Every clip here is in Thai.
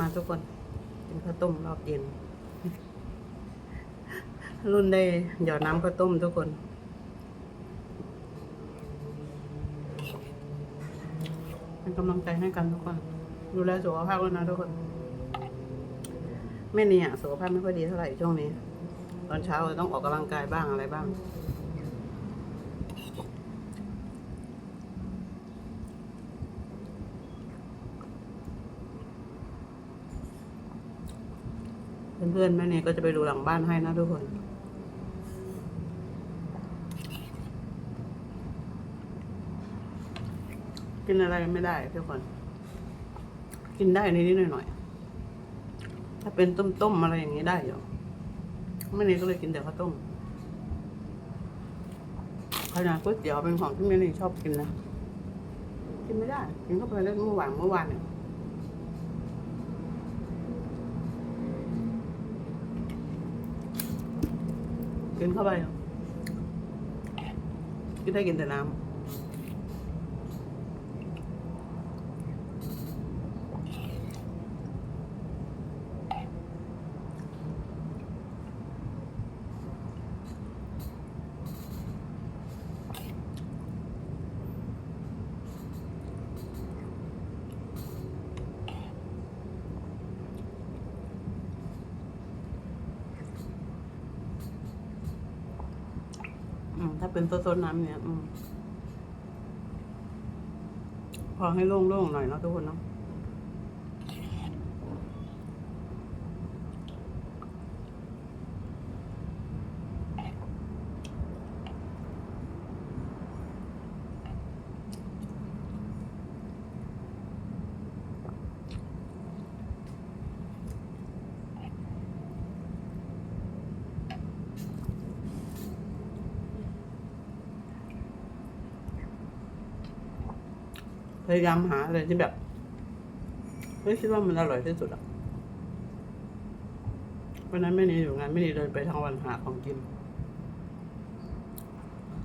มาทุกคนกินข้าวต้มรอบเย็นรุ่นได้หยอดน้ำข้าวต้มทุกคน เป็นกำลังใจให้กันทุกคน ดูแลสุขภาพด้วยนะทุกคนแม่เนี่ยสุขภาพไม่ค่อยดีเท่าไหร่ช่วงนี้ ตอนเช้าต้องออกกำลังกายบ้างอะไรบ้าง เพื่อนๆแม่เนี่ยก็จะไปดูหลังบ้านให้นะทุกคนกินอะไรไม่ได้ทุกคน กินได้นิดๆหน่อยๆ ถ้าเป็นต้มๆอะไรอย่างนี้ได้อยู่แม่เนี่ยก็เลยกินแต่ข้าวต้มขนาดก๋วยเตี๋ยวเป็นของที่แม่เนี่ยชอบกินนะ กินไม่ได้ กินเข้าไปแล้วเมื่อวานเมื่อวานเนี่ย กินเข้าไป กินได้กินแต่น้ำ ถ้าเป็นต้นๆน้ำเนี่ยอพอให้โล่งๆหน่อยเนาะทุกคนเนาะ พยายามหาอะไรที่แบบเฮ้ยคิดว่ามันอร่อยที่สุดอะวันนั้นไม่นีอยู่งานไม่นีเดินไปทั้งวันหาของกิน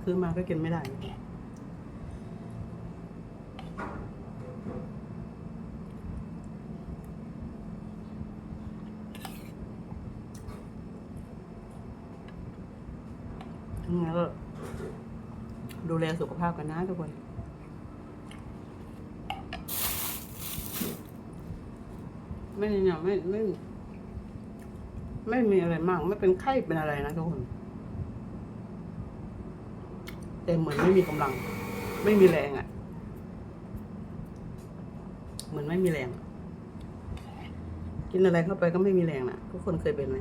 ซื้อมาก็กินไม่ได้งั้นก็ดูแลสุขภาพกันนะทุกคน ไม่เนี่ยไม่ไม่ ไม่มีอะไรมาก ไม่เป็นไข้เป็นอะไรนะทุกคน แต่เหมือนไม่มีกำลัง ไม่มีแรงอะ่ะ เหมือนไม่มีแรง กินอะไรเข้าไปก็ไม่มีแรงนะทุกคนเคยเป็นไหม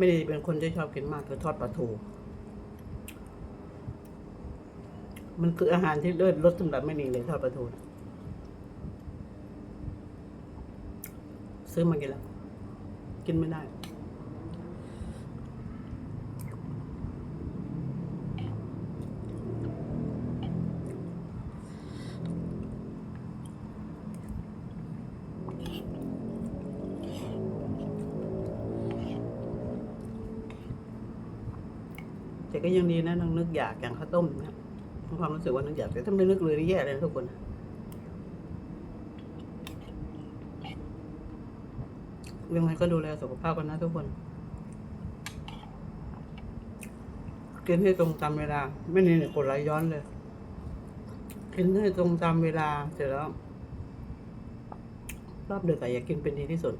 ไม่ได้เป็นคนที่ชอบกินมากคือทอดปลาทู มันคืออาหารที่เลิศรสสำหรับไม่นีเลยทอดปลาทูซื้อมากินแล้ว กินไม่ได้ ก็ยังดีนะนึกนึกอยากอย่างข้าวต้มนี่ยมีความรู้สึกว่านึกอยากแต่ถ้าไม่นึกเลยนี่แย่เลยทุกคนยังไงก็ดูแลสุขภาพกันนะทุกคนกินให้ตรงตามเวลา ไม่นี่เนี่ยกดไหลย้อนเลย กินให้ตรงตามเวลาเสร็จแล้ว รอบดึกอะอยากกินเป็นดีที่สุด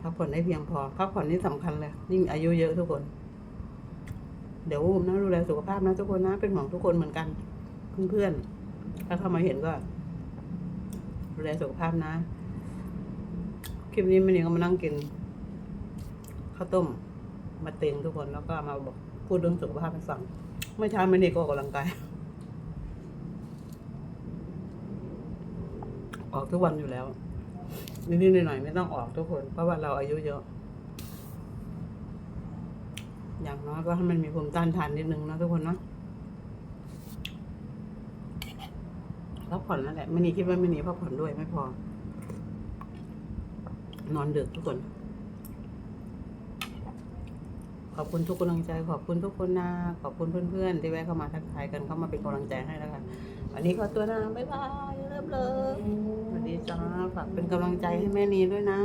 พักผ่อนได้เพียงพอพักผ่อนนี่สำคัญเลยยิ่งอายุเยอะทุกคน เดี๋ยวผมนะดูแลสุขภาพนะทุกคนนะ เป็นห่วงทุกคนเหมือนกัน เพื่อนๆถ้าเข้ามาเห็นก็ดูแลสุขภาพนะ คลิปนี้มันนี่ก็มานั่งกินข้าวต้มมาเต็งทุกคนแล้วก็มาบอกพูดเรื่องสุขภาพให้ฟังเมื่อเช้ามันนี่ก็ออกกำลังกายออกทุกวันอยู่แล้วนิดๆหน่อยๆไม่ต้องออกทุกคน เพราะว่าเราอายุเยอะ อย่างน้อยก็ให้มันมีภูมิต้านทานนิดนึงนะทุกคนเนาะพักผ่อนนั่นแหละไม่นีคิดว่าไม่นีพักผ่อนด้วยไม่พอ นอนดึกทุกคน ขอบคุณทุกกำลังใจ ขอบคุณทุกคนนะขอบคุณเพื่อนๆที่แวะเข้ามาทักทายกันเข้ามาเป็นกำลังใจให้แล้วกันวันนี้ขอตัวนะบ๊ายบายเริ่มเลยสวัสดีจ้าฝากเป็นกำลังใจให้แม่นีด้วยนะ